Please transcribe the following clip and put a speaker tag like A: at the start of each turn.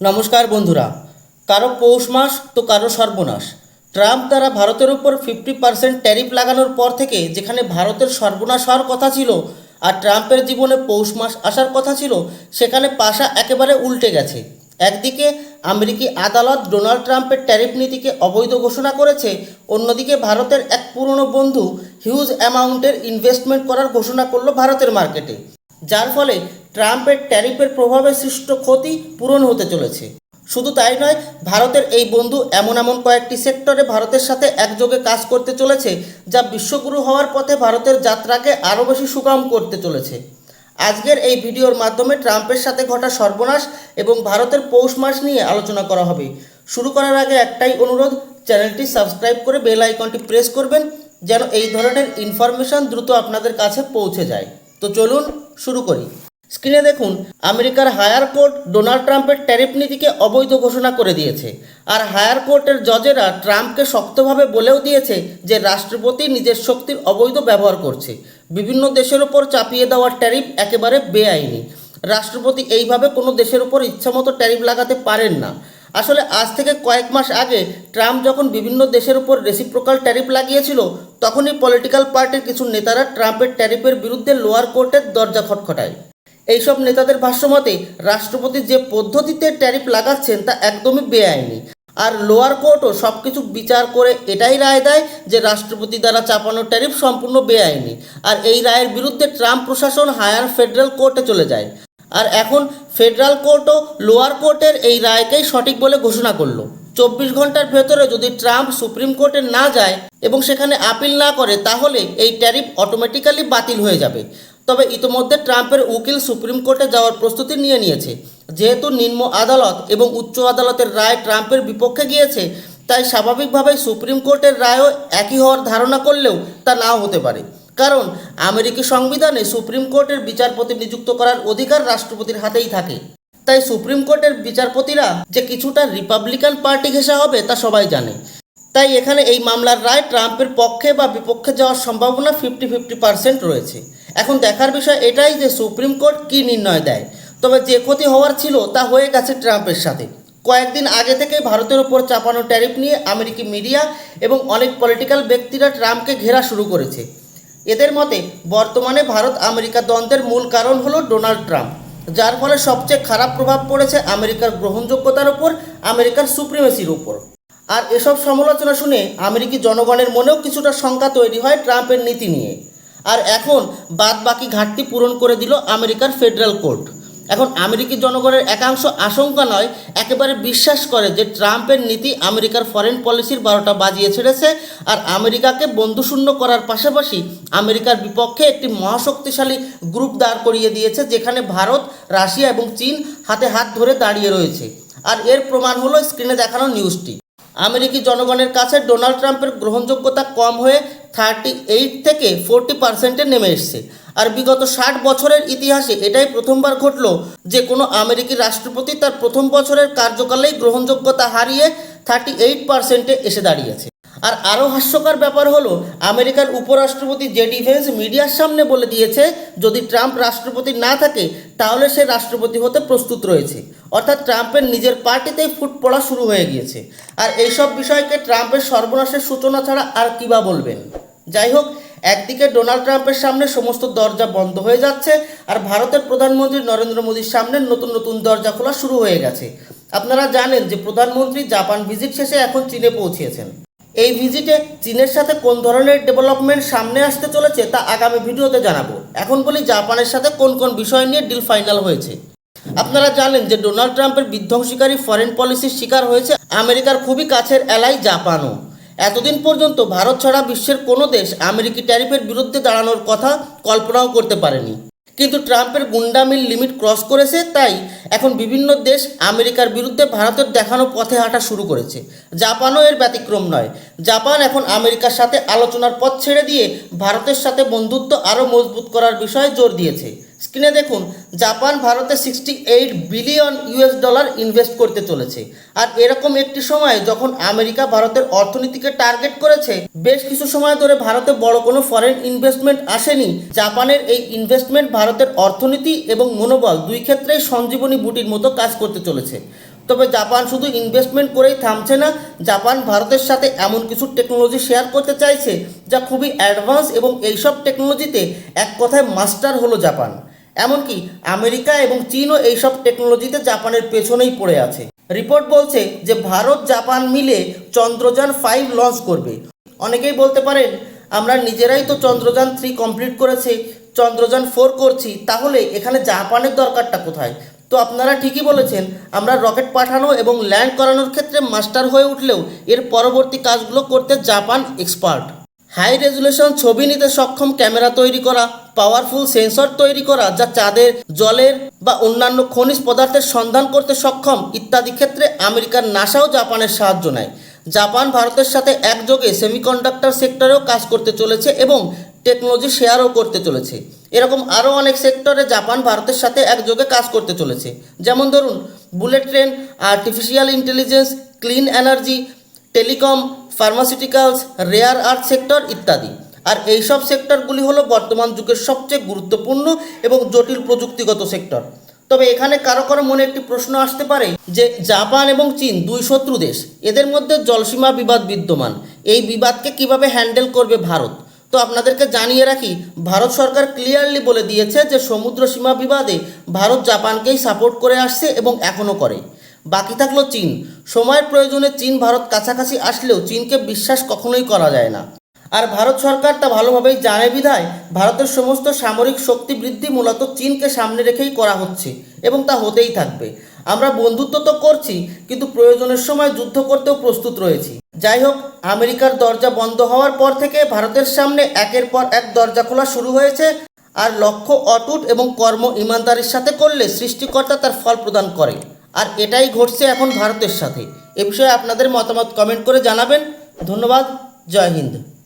A: নমস্কার বন্ধুরা। কারও পৌষ মাস তো কারও সর্বনাশ। ট্রাম্প দ্বারা ভারতের উপর ফিফটি পার্সেন্ট ট্যারিফ লাগানোর পর থেকে যেখানে ভারতের সর্বনাশ হওয়ার কথা ছিল আর ট্রাম্পের জীবনে পৌষ মাস আসার কথা ছিল, সেখানে পাশা একেবারে উল্টে গেছে। একদিকে আমেরিকি আদালত ডোনাল্ড ট্রাম্পের ট্যারিফ নীতিকে অবৈধ ঘোষণা করেছে, অন্যদিকে ভারতের এক পুরনো বন্ধু হিউজ অ্যামাউন্টের ইনভেস্টমেন্ট করার ঘোষণা করল ভারতের মার্কেটে যার ফলে ট্রাম্পের ট্যারিফের প্রভাবে সৃষ্ট ক্ষতি পূরণ হতে চলেছে। শুধু তাই নয়, ভারতের এই বন্ধু এমন এমন কয়েকটি সেক্টরে ভারতের সাথে একযোগে কাজ করতে চলেছে, যা বিশ্বগুরু হওয়ার পথে ভারতের যাত্রাকে আরও বেশি সুগম করতে চলেছে। আজকের এই ভিডিওর মাধ্যমে ট্রাম্পের সাথে ঘটা সর্বনাশ এবং ভারতের পৌষ মাস নিয়ে আলোচনা করা হবে। শুরু করার আগে একটাই অনুরোধ, চ্যানেলটি সাবস্ক্রাইব করে বেল আইকনটি প্রেস করবেন, যেন এই ধরনের ইনফরমেশন দ্রুত আপনাদের কাছে পৌঁছে যায়। তো চলুন, শুরু করি। স্ক্রিনে দেখুন, আমেরিকার হায়ার কোর্ট ডোনাল্ড ট্রাম্পের ট্যারিফ নীতিকে অবৈধ ঘোষণা করে দিয়েছে। আর হায়ার কোর্টের জজেরা ট্রাম্পকে শক্তভাবে বলেও দিয়েছে যে রাষ্ট্রপতি নিজের শক্তির অবৈধ ব্যবহার করছে। বিভিন্ন দেশের ওপর চাপিয়ে দেওয়ার ট্যারিফ একেবারে বেআইনি। রাষ্ট্রপতি এইভাবে কোনো দেশের উপর ইচ্ছামতো ট্যারিফ লাগাতে পারেন না। আসলে আজ থেকে কয়েক মাস আগে ট্রাম্প যখন বিভিন্ন দেশের উপর রেসিপ্রোকাল ট্যারিফ লাগিয়েছিল, তখনই পলিটিক্যাল পার্টির কিছু নেতারা ট্রাম্পের ট্যারিফের বিরুদ্ধে লোয়ার কোর্টের দরজা খটখটায়। এইসব নেতাদের ভাষ্যমতে রাষ্ট্রপতি যে পদ্ধতিতে ট্যারিফ লাগাচ্ছেন তা একদমই বেআইনি। আর লোয়ার কোর্টও সব কিছু বিচার করে এটাই রায় দেয় যে রাষ্ট্রপতি দ্বারা চাপানো ট্যারিফ সম্পূর্ণ বেআইনি। আর এই রায়ের বিরুদ্ধে ট্রাম্প প্রশাসন হায়ার ফেডারেল কোর্টে চলে যায়। আর এখন ফেডারেল কোর্টও লোয়ার কোর্টের এই রায়কেই সঠিক বলে ঘোষণা করল। চব্বিশ ঘণ্টার ভেতরে যদি ট্রাম্প সুপ্রিম কোর্টে না যায় এবং সেখানে আপিল না করে, তাহলে এই ট্যারিফ অটোমেটিক্যালি বাতিল হয়ে যাবে। তবে ইতোমধ্যে ট্রাম্পের উকিল সুপ্রিম কোর্টে যাওয়ার প্রস্তুতি নিয়ে নিয়েছে। যেহেতু নিম্ন আদালত এবং উচ্চ আদালতের রায় ট্রাম্পের বিপক্ষে গিয়েছে, তাই স্বাভাবিকভাবেই সুপ্রিম কোর্টের রায়ও একই হওয়ার ধারণা করলেও তা নাও হতে পারে। কারণ আমেরিকি সংবিধানে সুপ্রিম কোর্টের বিচারপতি নিযুক্ত করার অধিকার রাষ্ট্রপতির হাতেই থাকে। তাই সুপ্রিম কোর্টের বিচারপতিরা যে কিছুটা রিপাবলিকান পার্টি ঘেঁষা হবে তা সবাই জানে। তাই এখানে এই মামলার রায় ট্রাম্পের পক্ষে বা বিপক্ষে যাওয়ার সম্ভাবনা ফিফটি ফিফটি পার্সেন্ট রয়েছে। এখন দেখার বিষয় এটাই যে সুপ্রিম কোর্ট কী নির্ণয় দেয়। তবে যে ক্ষতি হওয়ার ছিল তা হয়ে গেছে ট্রাম্পের সাথে। কয়েকদিন আগে থেকে ভারতের ওপর চাপানো ট্যারিফ নিয়ে আমেরিকি মিডিয়া এবং অনেক পলিটিক্যাল ব্যক্তিরা ট্রাম্পকে ঘেরা শুরু করেছে। এদের মতে, বর্তমানে ভারত আমেরিকা দ্বন্দ্বের মূল কারণ হলো ডোনাল্ড ট্রাম্প, যার ফলে সবচেয়ে খারাপ প্রভাব পড়েছে আমেরিকার গ্রহণযোগ্যতার উপর, আমেরিকার সুপ্রিমেসির উপর। আর এসব সমালোচনা শুনে আমেরিকি জনগণের মনেও কিছুটা শঙ্কা তৈরি হয় ট্রাম্পের নীতি নিয়ে। আর এখন বাদ বাকি ঘাটতি পূরণ করে দিল আমেরিকার ফেডারেল কোর্ট। এখন আমেরিকি জনগণের একাংশ আশঙ্কা নয়, একেবারে বিশ্বাস করে যে ট্রাম্পের নীতি আমেরিকার ফরেন পলিসির বারোটা বাজিয়ে ছেড়েছে আর আমেরিকাকে বন্ধুশূন্য করার পাশাপাশি আমেরিকার বিপক্ষে একটি মহাশক্তিশালী গ্রুপ দাঁড় করিয়ে দিয়েছে যেখানে ভারত, রাশিয়া এবং চীন হাতে হাত ধরে দাঁড়িয়ে রয়েছে। আর এর প্রমাণ হলো স্ক্রিনে দেখানো নিউজটি আমেরিকি জনগণের কাছে ডোনাল্ড ট্রাম্পের গ্রহণযোগ্যতা কম হয়ে থার্টি এইট থেকে ফোরটি পার্সেন্টে নেমে এসছে। আর বিগত ষাট বছরের ইতিহাসে এটাই প্রথমবার ঘটল যে কোনো আমেরিকি রাষ্ট্রপতি তার প্রথম বছরের কার্যকালেই গ্রহণযোগ্যতা হারিয়ে থার্টি এইট পার্সেন্টে এসে দাঁড়িয়েছে। আর আরও হাস্যকর ব্যাপার হলো, আমেরিকার উপরাষ্ট্রপতি জেডি ভেন্স মিডিয়ার সামনে বলে দিয়েছে, যদি ট্রাম্প রাষ্ট্রপতি না থাকে, তাহলে সে রাষ্ট্রপতি হতে প্রস্তুত রয়েছে। অর্থাৎ ট্রাম্পের নিজের পার্টিতেই ফুট পড়া শুরু হয়ে গিয়েছে। আর এইসব বিষয়কে ট্রাম্পের সর্বনাশের সূচনা ছাড়া আর কী বা বলবেন? যাই হোক, একদিকে ডোনাল্ড ট্রাম্পের সামনে সমস্ত দরজা বন্ধ হয়ে যাচ্ছে, আর ভারতের প্রধানমন্ত্রী নরেন্দ্র মোদীর সামনে নতুন নতুন দরজা খোলা শুরু হয়ে গেছে। আপনারা জানেন যে প্রধানমন্ত্রী জাপান ভিজিট শেষে এখন চীনে পৌঁছিয়েছেন এই ভিজিটে চীনের সাথে কোন ধরনের ডেভেলপমেন্ট সামনে আসতে চলেছে তা আগামী ভিডিওতে জানাব। এখন বলি জাপানের সাথে কোন কোন বিষয় নিয়ে ডিল ফাইনাল হয়েছে। আপনারা জানেন যে ডোনাল্ড ট্রাম্পের বিধ্বংসীকারী ফরেন পলিসির শিকার হয়েছে আমেরিকার খুবই কাছের এলাই জাপানও। এতদিন পর্যন্ত ভারত ছাড়া বিশ্বের কোনো দেশ আমেরিকি ট্যারিফের বিরুদ্ধে দাঁড়ানোর কথা কল্পনাও করতে পারেনি। কিন্তু ট্রাম্পের গুন্ডামিল লিমিট ক্রস করেছে, তাই এখন বিভিন্ন দেশ আমেরিকার বিরুদ্ধে ভারতের দেখানো পথে হাঁটা শুরু করেছে। জাপানও এর ব্যতিক্রম নয়। জাপান এখন আমেরিকার সাথে আলোচনার পথ ছেড়ে দিয়ে ভারতের সাথে বন্ধুত্ব আরও মজবুত করার বিষয়ে জোর দিয়েছে। স্ক্রিনে দেখুন, জাপান ভারতে sixty eight billion US dollar invest করতে চলেছে। আর এরকম একটি সময় যখন আমেরিকা ভারতের অর্থনীতিকে টার্গেট করেছে, বেশ কিছু সময় ধরে ভারতে বড় কোনো ফরেন ইনভেস্টমেন্ট আসেনি। জাপানের এই ইনভেস্টমেন্ট ভারতের অর্থনীতি এবং মনোবল দুই ক্ষেত্রেই সঞ্জীবনী বুটির মতো কাজ করতে চলেছে। তবে জাপান শুধু ইনভেস্টমেন্ট করেই থামছে না, জাপান ভারতের সাথে এমন কিছু টেকনোলজি শেয়ার করতে চাইছে, যা খুবই অ্যাডভান্স এবং এইসব টেকনোলজিতে এক কথায় মাস্টার হলো জাপান। এমনকি আমেরিকা এবং চীনও এইসব টেকনোলজিতে জাপানের পেছনেই পড়ে আছে। রিপোর্ট বলছে যে ভারত, জাপান মিলে চন্দ্রযান ফাইভ লঞ্চ করবে। অনেকেই বলতে পারেন, আমরা নিজেরাই তো চন্দ্রযান থ্রি কমপ্লিট করেছি, চন্দ্রযান ফোর করছি, তাহলে এখানে জাপানের দরকারটা কোথায়? তো আপনারা ঠিকই বলেছেন, আমরা রকেট পাঠানো এবং ল্যান্ড করানোর ক্ষেত্রে মাস্টার হয়ে উঠলেও এর পরবর্তী কাজগুলো করতে জাপান এক্সপার্ট হাই রেজুলেশন, ছবি নিতে সক্ষম, ক্যামেরা তৈরি করা পাওয়ারফুল সেন্সর তৈরি করা, যা চাঁদের, জলের বা অন্যান্য খনিজ পদার্থের সন্ধান করতে সক্ষম, ইত্যাদি ক্ষেত্রে আমেরিকার নাসাও জাপানের সাহায্য নেয়। জাপান ভারতের সাথে একযোগে সেমিকন্ডাক্টর সেক্টরেও কাজ করতে চলেছে এবং টেকনোলজি শেয়ারও করতে চলেছে। এরকম আরও অনেক সেক্টরে জাপান ভারতের সাথে একযোগে কাজ করতে চলেছে। যেমন ধরুন bullet train artificial intelligence clean energy telecom pharmaceuticals rare earth sector ইত্যাদি। আর এইসব সেক্টরগুলি হলো বর্তমান যুগের সবচেয়ে গুরুত্বপূর্ণ এবং জটিল প্রযুক্তিগত সেক্টর তবে এখানে কারও কারও মনে একটি প্রশ্ন আসতে পারে যে জাপান এবং চীন দুই শত্রু দেশ, এদের মধ্যে জলসীমা বিবাদ বিদ্যমান। এই বিবাদকে কীভাবে হ্যান্ডেল করবে ভারত? তো আপনাদেরকে জানিয়ে রাখি, ভারত সরকার ক্লিয়ারলি বলে দিয়েছে যে সমুদ্র সীমা বিবাদে ভারত জাপানকেই সাপোর্ট করে আসছে এবং এখনও করে। বাকি থাকল চীন। সময়ের প্রয়োজনে চীন ভারত কাছাকাছি আসলেও চীনকে বিশ্বাস কখনোই করা যায় না। আর ভারত সরকার তা ভালোভাবেই জানে বিধায় ভারতের সমস্ত সামরিক শক্তি বৃদ্ধি মূলত চীনকে সামনে রেখেই করা হচ্ছে এবং তা হতেই থাকবে। আমরা বন্ধুত্ব তো করছি, কিন্তু প্রয়োজনের সময় যুদ্ধ করতেও প্রস্তুত রয়েছি। যাই হোক, আমেরিকার দরজা বন্ধ হওয়ার পর থেকে ভারতের সামনে একের পর এক দরজা খোলা শুরু হয়েছে আর লক্ষ্য অটুট এবং কর্ম ইমানদারির সাথে করলে সৃষ্টিকর্তা তার ফল প্রদান করে। আর এটাই ঘটছে এখন ভারতের সাথে। এ বিষয়ে আপনাদের মতামত কমেন্ট করে জানাবেন। ধন্যবাদ। জয় হিন্দ।